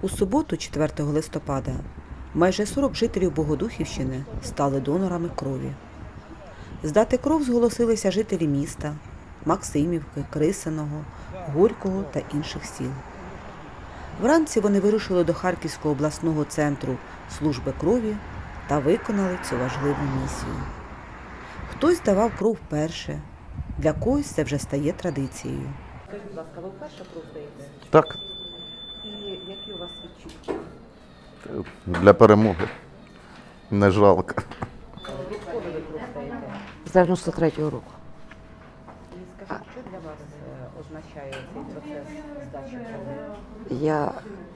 У суботу, 4 листопада, майже 40 жителів Богодухівщини стали донорами крові. Здати кров зголосилися жителі міста, Максимівки, Крисиного, Горького та інших сіл. Вранці вони вирушили до Харківського обласного центру служби крові та виконали цю важливу місію. Хтось давав кров вперше, для когось це вже стає традицією. Скажіть, будь ласка, ви вперше кров даєте? Так, відчуття? для перемоги. Не жалко. З 93-го року. Скажіть, що для вас е, означає цей процес здачі? Я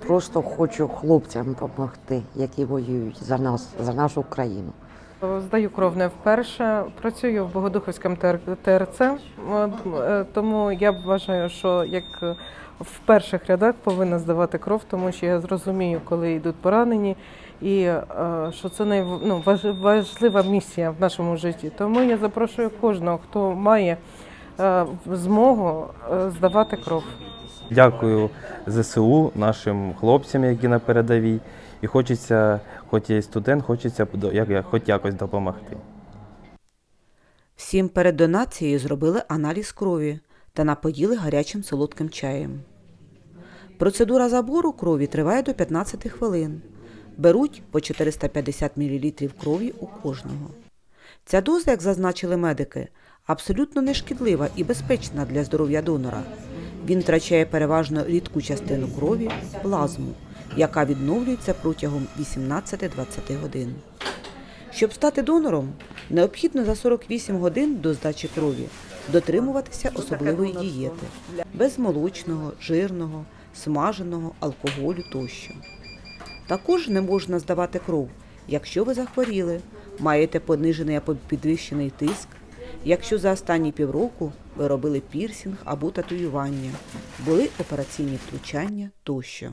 просто хочу хлопцям допомогти, які воюють за нас, за нашу країну. Здаю кров не вперше. Працюю в Богодуховському ТР ТРЦ, е, тому я вважаю, що як в перших рядах повинна здавати кров, тому що я зрозумію, коли йдуть поранені, і е, що це най, ну, місія в нашому житті. Тому я запрошую кожного, хто має е, змогу здавати кров. Дякую ЗСУ, нашим хлопцям, які на передовій. І хочеться, хоч і студент, хочеться як, хоч якось допомогти. Всім перед донацією зробили аналіз крові та напоїли гарячим солодким чаєм. Процедура забору крові триває до 15 хвилин. Беруть по 450 мл крові у кожного. Ця доза, як зазначили медики, абсолютно нешкідлива і безпечна для здоров'я донора. Він втрачає переважно рідку частину крові плазму, яка відновлюється протягом 18-20 годин. Щоб стати донором, необхідно за 48 годин до здачі крові дотримуватися особливої дієти без молочного, жирного, смаженого, алкоголю тощо. Також не можна здавати кров, якщо ви захворіли, маєте понижений або підвищений тиск, якщо за останні півроку ви робили пірсінг або татуювання, були операційні втручання тощо.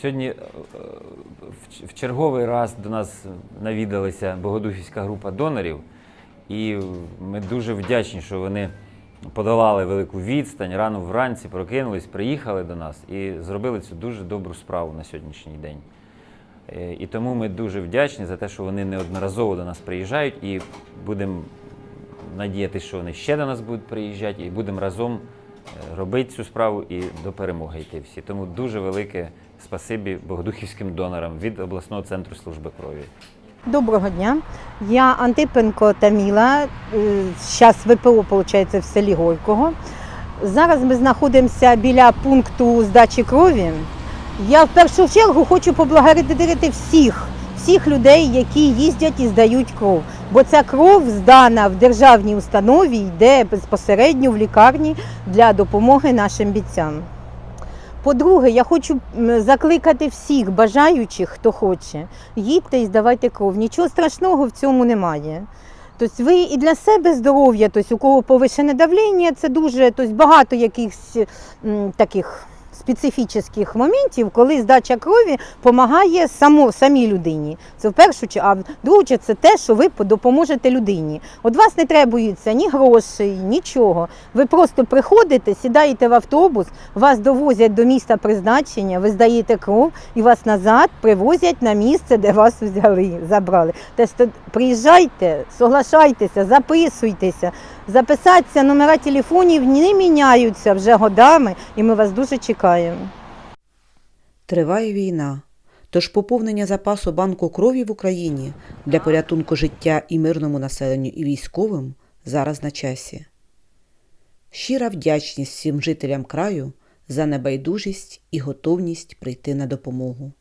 Сьогодні е, в черговий раз до нас навідалася Богодухівська група донорів, і ми дуже вдячні, що вони подолали велику відстань, рано вранці прокинулись, приїхали до нас і зробили цю дуже добру справу на сьогоднішній день. Е, І тому ми дуже вдячні за те, що вони неодноразово до нас приїжджають, і будемо надіятися, що вони ще до нас будуть приїжджати, і будемо разом робити цю справу і до перемоги йти всі. Тому дуже велике спасибі богодухівським донорам від обласного центру служби крові. Доброго дня. Я Антипенко Таміла, зараз ВПО виходить, в селі Горького. Зараз ми знаходимося біля пункту здачі крові. Я в першу чергу хочу поблагодарити всіх, всіх людей, які їздять і здають кров. Бо ця кров здана в державній установі, йде безпосередньо в лікарні для допомоги нашим бійцям. По-друге, я хочу закликати всіх бажаючих, хто хоче, їдьте і здавайте кров. Нічого страшного в цьому немає. Тобто ви і для себе здоров'я, тобто у кого повишене давлення, це дуже тобто багато якихось таких специфічних моментів, коли здача крові допомагає само, самій людині. Це в першу чергу, а в другу це те, що ви допоможете людині. От вас не требується ні грошей, нічого. Ви просто приходите, сідаєте в автобус, вас довозять до міста призначення, ви здаєте кров і вас назад привозять на місце, де вас взяли, забрали. Тобто приїжджайте, соглашайтеся, записуйтеся. Записатися номера телефонів не міняються вже годами, і ми вас дуже чекаємо. Триває війна, тож поповнення запасу банку крові в Україні для порятунку життя і мирному населенню і військовим зараз на часі. Щира вдячність всім жителям краю за небайдужість і готовність прийти на допомогу.